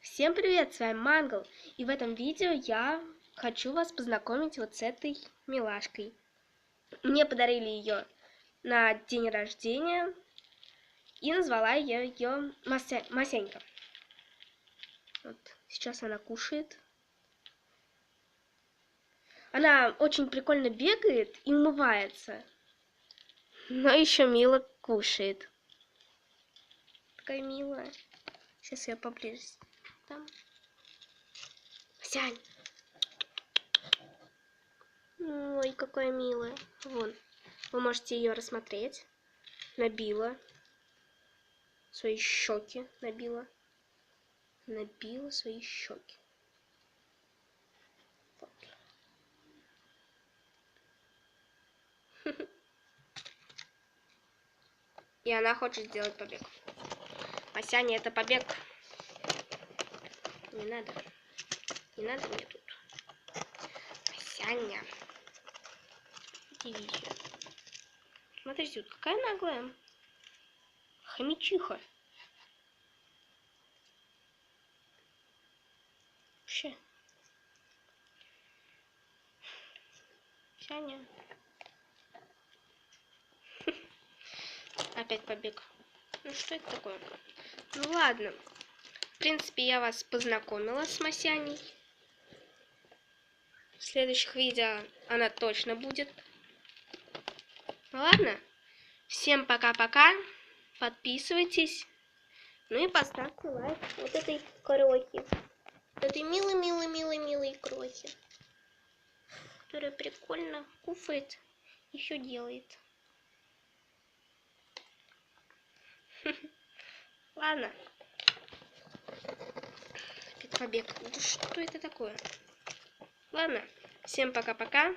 Всем привет, с вами Мангл. И в этом видео я хочу вас познакомить вот с этой милашкой. Мне подарили ее на день рождения. И назвала я ее Мася... Масенька. Вот, сейчас она кушает. Она очень прикольно бегает и умывается. Но еще мило кушает. Такая милая. Сейчас я поближе. Там. Сянь. Ой, какая милая. Вон. Вы можете ее рассмотреть. Набила. Свои щеки набила. Набила свои щеки. И она хочет сделать побег. Масяня, это побег. Не надо. Не надо мне тут. Масяня. Дивизия. Смотрите, вот какая наглая. Хомячиха. Вообще. Сяня. Опять побег. Ну что это такое? Ну ладно. В принципе, я вас познакомила с Масяней. В следующих видео она точно будет. Ну ладно. Всем пока-пока. Подписывайтесь. Ну и поставьте лайк вот этой крохи. Вот этой милой-милой-милой-милой крохи. Которая прикольно куфает. Еще делает. Ладно. Побег. Да что это такое? Ладно. Всем пока-пока.